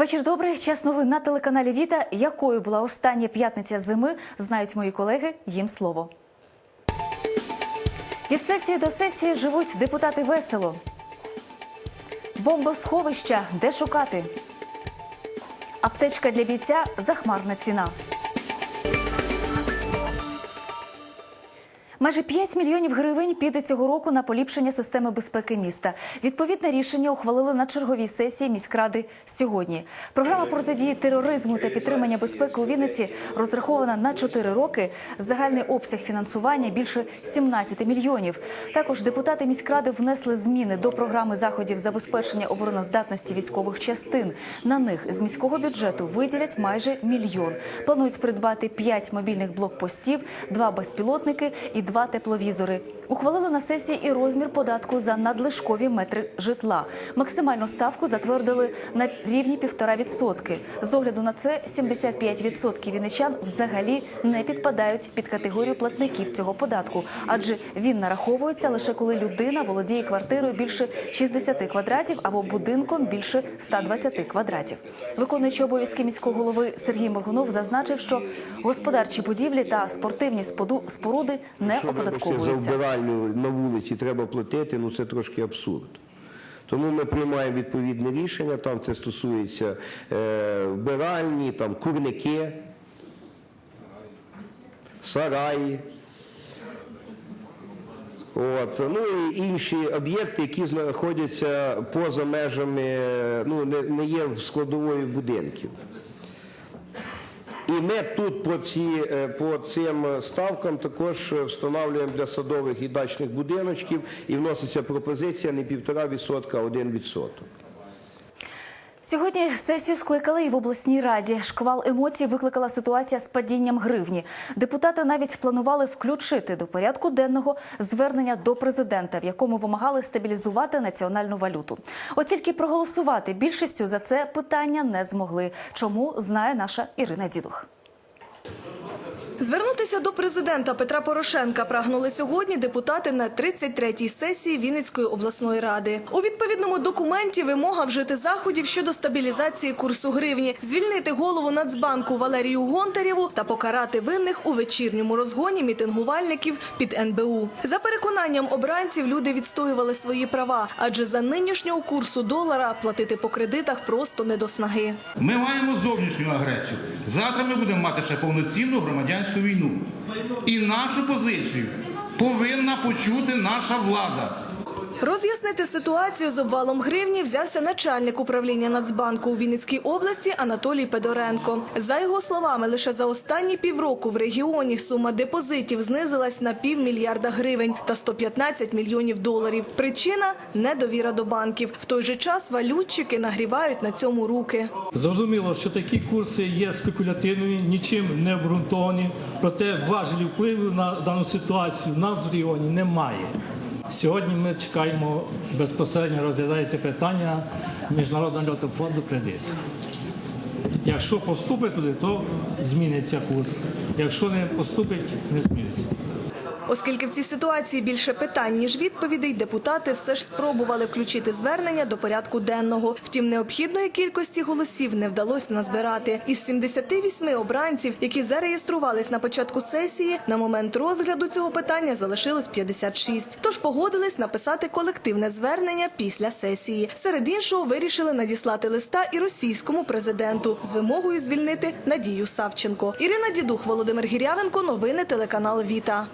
Вечір добрий. Час новин на телеканалі Віта. Якою була остання п'ятниця зими, знають мої колеги. Їм слово. Від сесії до сесії живуть депутати весело. Бомбосховища де шукати? Аптечка для бійця захмарна ціна. Майже 5 мільйонів гривень піде цього року на поліпшення системи безпеки міста. Відповідне рішення ухвалили на черговій сесії міськради сьогодні. Програма протидії тероризму та підтримання безпеки у Вінниці розрахована на 4 роки. Загальний обсяг фінансування більше 17 мільйонів. Також депутати міськради внесли зміни до програми заходів забезпечення обороноздатності військових частин. На них з міського бюджету виділять майже мільйон. Планують придбати 5 мобільних блокпостів, 2 безпілотники і 2 тепловізори. Ухвалили на сесії і розмір податку за надлишкові метри житла. Максимальну ставку затвердили на рівні 1,5%. З огляду на це 75% вінничан взагалі не підпадають під категорію платників цього податку, адже він нараховується лише коли людина володіє квартирою більше 60 квадратів або будинком більше 120 квадратів. Виконуючий обов'язки міського голови Сергій Моргунов зазначив, що господарчі будівлі та спортивні споруди не оподатковуються. Вбиральню на вулиці треба платити, ну це трошки абсурд. Тому ми приймаємо відповідне рішення, там це стосується е, вбиральні, там курники, сараї. От, ну і інші об'єкти, які знаходяться поза межами, ну не, не є в складової будинків. І ми тут по, ці, е, по цим ставкам також е, встановлюємо для садових і дачних будиночків і вноситься пропозиція не півтора відсотка, а один відсоток. Сьогодні сесію скликали і в обласній раді. Шквал емоцій викликала ситуація з падінням гривні. Депутати навіть планували включити до порядку денного звернення до президента, в якому вимагали стабілізувати національну валюту. От тільки проголосувати більшістю за це питання не змогли. Чому знає наша Ірина Дідух. Звернутися до президента Петра Порошенка прагнули сьогодні депутати на 33-й сесії Вінницької обласної ради. У відповідному документі вимога вжити заходів щодо стабілізації курсу гривні, звільнити голову Нацбанку Валерію Гонтарєву та покарати винних у вечірньому розгоні мітингувальників під НБУ. За переконанням обранців, люди відстоювали свої права, адже за нинішнього курсу долара платити по кредитах просто не до снаги. Ми маємо зовнішню агресію. Завтра ми будемо мати ще повноцінну громадянську війну. І нашу позицію повинна почути наша влада. Роз'яснити ситуацію з обвалом гривні взявся начальник управління Нацбанку у Вінницькій області Анатолій Педоренко. За його словами, лише за останні півроку в регіоні сума депозитів знизилась на півмільярда гривень та 115 мільйонів доларів. Причина недовіра до банків. В той же час валютчики нагрівають на цьому руки. Зрозуміло, що такі курси є спекулятивними, нічим не обґрунтовані, проте важелі впливу на дану ситуацію в нас в регіоні немає. Сьогодні ми чекаємо безпосередньо розглядається питання Міжнародного валютного фонду кредит. Якщо поступить туди, то зміниться курс. Якщо не поступить, не зміниться. Оскільки в цій ситуації більше питань, ніж відповідей, депутати все ж спробували включити звернення до порядку денного. Втім, необхідної кількості голосів не вдалося назбирати. Із 78 обранців, які зареєструвались на початку сесії, на момент розгляду цього питання залишилось 56. Тож погодились написати колективне звернення після сесії. Серед іншого вирішили надіслати листа і російському президенту з вимогою звільнити Надію Савченко. Ірина Дідух, Володимир Гірявенко. Новини телеканал Віта.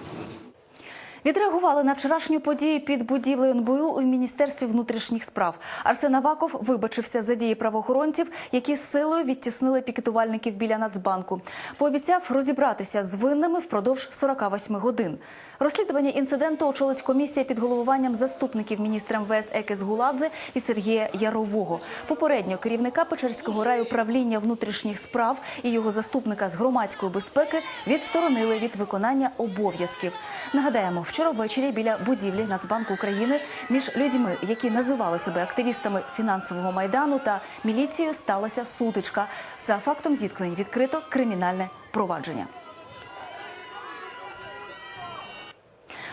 Відреагували на вчорашню подію під будівлею НБУ у міністерстві внутрішніх справ. Арсен Аваков вибачився за дії правоохоронців, які силою відтіснили пікетувальників біля Нацбанку. Пообіцяв розібратися з винними впродовж 48 годин. Розслідування інциденту очолить комісія під головуванням заступників міністра МВС Екес Гуладзе і Сергія Ярового. Попередньо керівника Печерського райуправління внутрішніх справ і його заступника з громадської безпеки відсторонили від виконання обов'язків. Нагадаємо, вчора ввечері біля будівлі Нацбанку України між людьми, які називали себе активістами фінансового майдану та міліцією, сталася сутичка. За фактом зіткнень відкрито кримінальне провадження.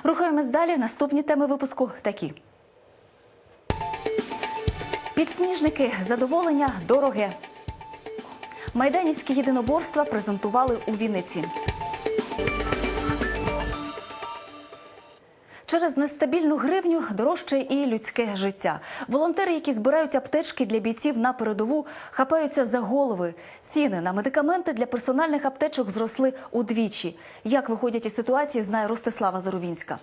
Рухаємось далі. Наступні теми випуску такі. Підсніжники, задоволення дороге. Майданівські єдиноборства презентували у Вінниці. Через нестабільну гривню дорожче і людське життя. Волонтери, які збирають аптечки для бійців на передову, хапаються за голови. Ціни на медикаменти для персональних аптечок зросли удвічі. Як виходять із ситуації, знає Ростислава Зарубінська.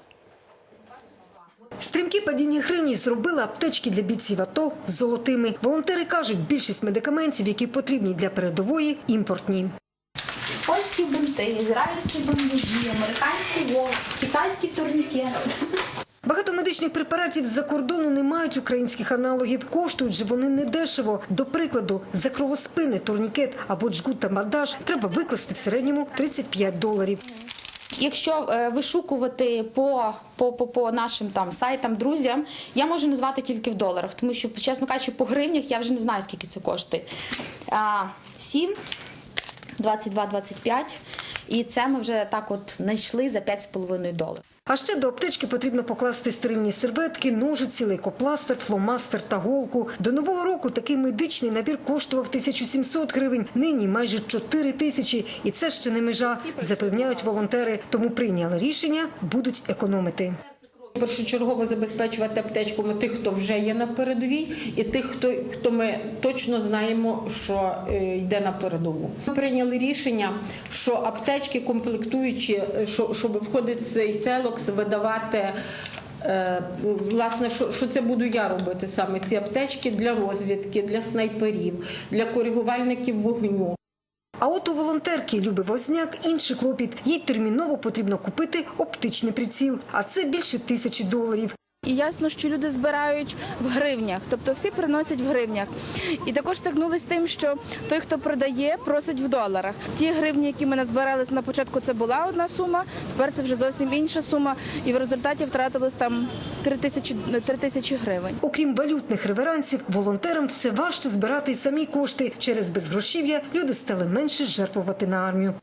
Стрімкі падіння гривні зробили аптечки для бійців АТО золотими. Волонтери кажуть, більшість медикаментів, які потрібні для передової, імпортні. Польські бинти, ізраїльські бандажі, американський вол, китайські турнікети. Багато медичних препаратів з-за кордону не мають українських аналогів. Коштують же вони недешево. До прикладу, за кровоспини, турнікет або джгут та бандаж треба викласти в середньому 35 доларів. Якщо е, вишукувати по, по, по, по нашим там сайтам, друзям, я можу назвати тільки в доларах, тому що, чесно кажучи, по гривнях я вже не знаю, скільки це коштує. А, 7, 22, 25. І це ми вже так от знайшли за 5,5 доларів. А ще до аптечки потрібно покласти стерильні серветки, ножиці, лейкопластир, фломастер та голку. До нового року такий медичний набір коштував 1700 гривень. Нині майже 4 тисячі. І це ще не межа, запевняють волонтери. Тому прийняли рішення, будуть економити. Першочергово забезпечувати аптечками тих, хто вже є на передовій, і тих, хто, хто ми точно знаємо, що е, йде на передову. Ми прийняли рішення, що аптечки комплектуючі, е, що, щоб входить цей целокс, видавати. е, Власне, що, що це буду я робити саме ці аптечки для розвідки, для снайперів, для коригувальників вогню. А от у волонтерки Люби Возняк інший клопіт. Їй терміново потрібно купити оптичний приціл, а це більше тисячі доларів. І ясно, що люди збирають в гривнях, тобто всі приносять в гривнях. І також стикнулися тим, що той, хто продає, просить в доларах. Ті гривні, які ми назбирали на початку, це була одна сума, тепер це вже зовсім інша сума. І в результаті втратилось там 3 тисячі, 3 тисячі гривень. Окрім валютних реверансів, волонтерам все важче збирати й самі кошти. Через безгрошів'я люди стали менше жертвувати на армію.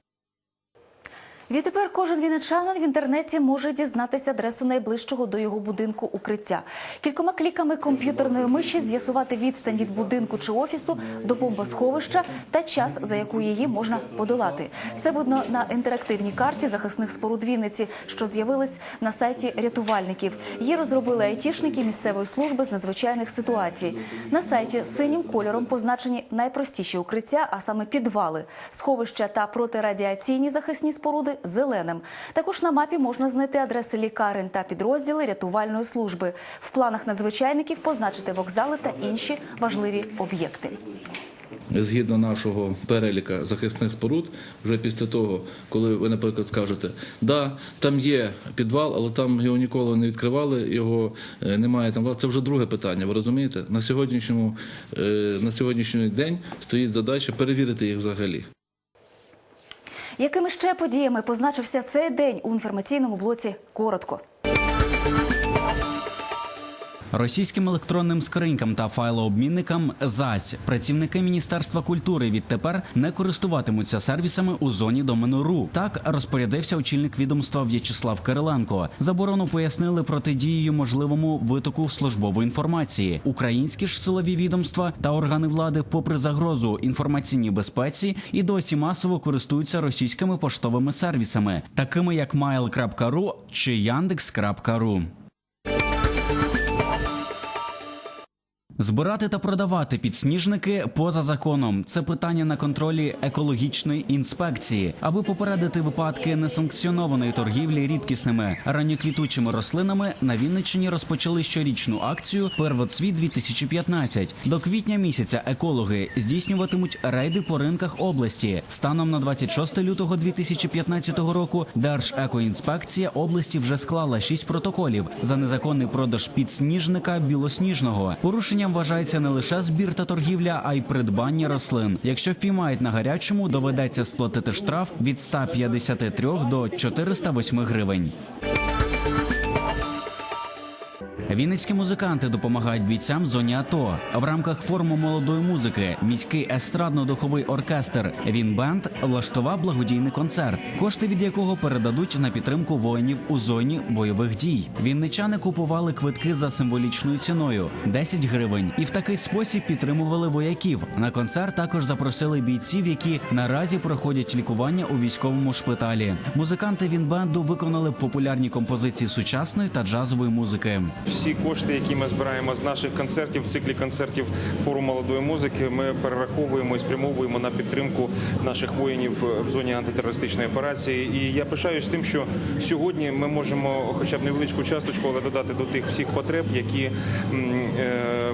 Відтепер кожен вінничанин в інтернеті може дізнатися адресу найближчого до його будинку укриття. Кількома кліками комп'ютерної миші з'ясувати відстань від будинку чи офісу до бомбосховища та час, за яку її можна подолати. Це видно на інтерактивній карті захисних споруд Вінниці, що з'явилась на сайті рятувальників. Її розробили айтішники місцевої служби з надзвичайних ситуацій. На сайті синім кольором позначені найпростіші укриття, а саме підвали, сховища та протирадіаційні захисні споруди зеленим. Також на мапі можна знайти адреси лікарень та підрозділи рятувальної служби. В планах надзвичайників позначити вокзали та інші важливі об'єкти. Згідно нашого переліка захисних споруд, вже після того, коли ви, наприклад, скажете, да, там є підвал, але там його ніколи не відкривали, його е, немає там. Це вже друге питання. Ви розумієте? На сьогоднішньому е, на сьогоднішній день стоїть задача перевірити їх взагалі. Якими ще подіями позначився цей день у інформаційному блоці? Коротко. Російським електронним скринькам та файлообмінникам зась працівники міністерства культури відтепер не користуватимуться сервісами у зоні домену.ру. Так розпорядився очільник відомства В'ячеслав Кириленко. Заборону пояснили протидією можливому витоку службової інформації. Українські ж силові відомства та органи влади, попри загрозу інформаційній безпеці, і досі масово користуються російськими поштовими сервісами, такими як Mail.ru чи Yandex.ru. Збирати та продавати підсніжники поза законом це питання на контролі екологічної інспекції, аби попередити випадки несанкціонованої торгівлі рідкісними ранньоквітучими рослинами. На Вінниччині розпочали щорічну акцію Первоцвіт 2015 До квітня місяця екологи здійснюватимуть рейди по ринках області. Станом на 26 лютого 2015 року Держекоінспекція області вже склала шість протоколів за незаконний продаж підсніжника білосніжного. Порушенням вважається не лише збір та торгівля, а й придбання рослин. Якщо впіймають на гарячому, доведеться сплатити штраф від 153 до 408 гривень. Вінницькі музиканти допомагають бійцям в зоні АТО. В рамках форуму молодої музики міський естрадно-духовий оркестр Вінбенд влаштував благодійний концерт, кошти від якого передадуть на підтримку воїнів у зоні бойових дій. Вінничани купували квитки за символічною ціною 10 гривень, і в такий спосіб підтримували вояків. На концерт також запросили бійців, які наразі проходять лікування у військовому шпиталі. Музиканти Вінбенду виконали популярні композиції сучасної та джазової музики. Всі кошти, які ми збираємо з наших концертів, в циклі концертів форуму молодої музики, ми перераховуємо і спрямовуємо на підтримку наших воїнів в зоні антитерористичної операції. І я пишаюсь тим, що сьогодні ми можемо, хоча б невеличку часточку, але додати до тих всіх потреб, які е,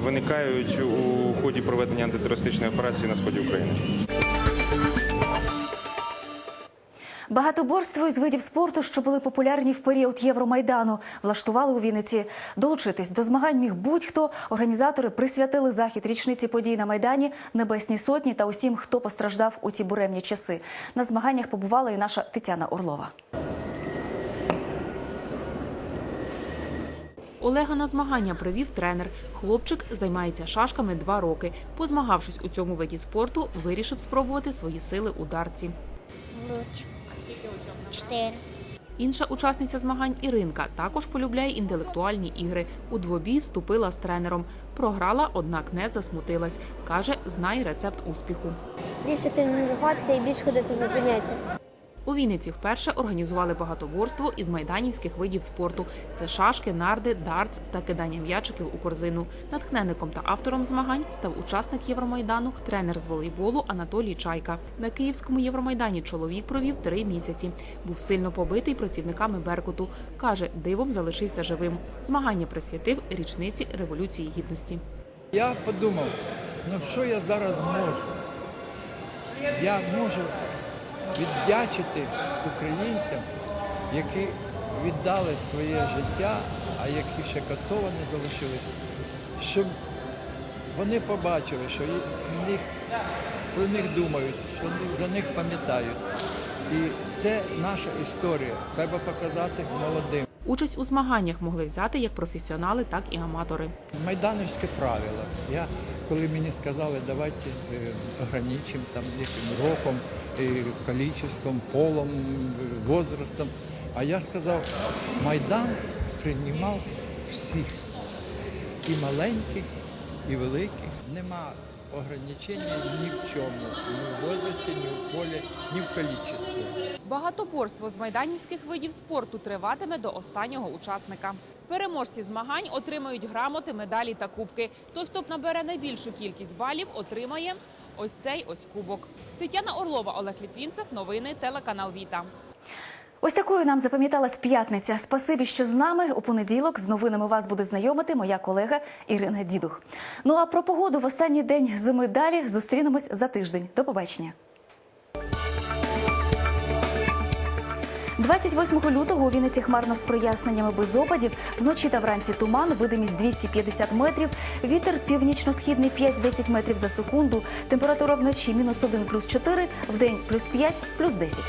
виникають у ході проведення антитерористичної операції на сході України. Багатоборство із видів спорту, що були популярні в період Євромайдану, влаштували у Вінниці. Долучитись до змагань міг будь-хто. Організатори присвятили захід річниці подій на майдані, небесній сотні та усім, хто постраждав у ці буремні часи. На змаганнях побувала і наша Тетяна Орлова. Олега на змагання привів тренер. Хлопчик займається шашками два роки. Позмагавшись у цьому виді спорту, вирішив спробувати свої сили у дарці. Луч. Чотири. Інша учасниця змагань Іринка також полюбляє інтелектуальні ігри. У двобій вступила з тренером. Програла, однак не засмутилась. Каже, знає рецепт успіху. Більше тренуватися і більше ходити на заняття. У Вінниці вперше організували багатоборство із майданівських видів спорту. Це шашки, нарди, дартс та кидання м'ячиків у корзину. Натхненником та автором змагань став учасник Євромайдану, тренер з волейболу Анатолій Чайка. На київському Євромайдані чоловік провів три місяці. Був сильно побитий працівниками Беркуту. Каже, дивом залишився живим. Змагання присвятив річниці Революції Гідності. Я подумав, ну що я зараз можу? Я можу віддячити українцям, які віддали своє життя, а які ще катовані залишились, щоб вони побачили, що них, про них думають, що за них пам'ятають. І це наша історія. Треба показати молодим. Участь у змаганнях могли взяти як професіонали, так і аматори. Майдановське правило. Я, коли мені сказали, давайте е, ограничимо там яким роком, е, количеством, полом, е, возрастом. А я сказав, Майдан приймав всіх, і маленьких, і великих. Нема ограничення ні в чому, ні в возрасті, ні в полі, ні в количестві. Багатоборство з майданівських видів спорту триватиме до останнього учасника. Переможці змагань отримають грамоти, медалі та кубки. Той, хто набере найбільшу кількість балів, отримає ось цей ось кубок. Тетяна Орлова, Олег Літвінцев. Новини телеканал Віта. Ось такою нам запам'яталась п'ятниця. Спасибі, що з нами у понеділок з новинами вас буде знайомити моя колега Ірина Дідух. Ну а про погоду в останній день зими далі зустрінемось за тиждень. До побачення. 28 лютого у Вінниці хмарно з проясненнями без опадів. Вночі та вранці туман, видимість 250 метрів, вітер північно-східний 5-10 метрів за секунду. Температура вночі мінус 1 плюс 4, вдень плюс 5 плюс 10.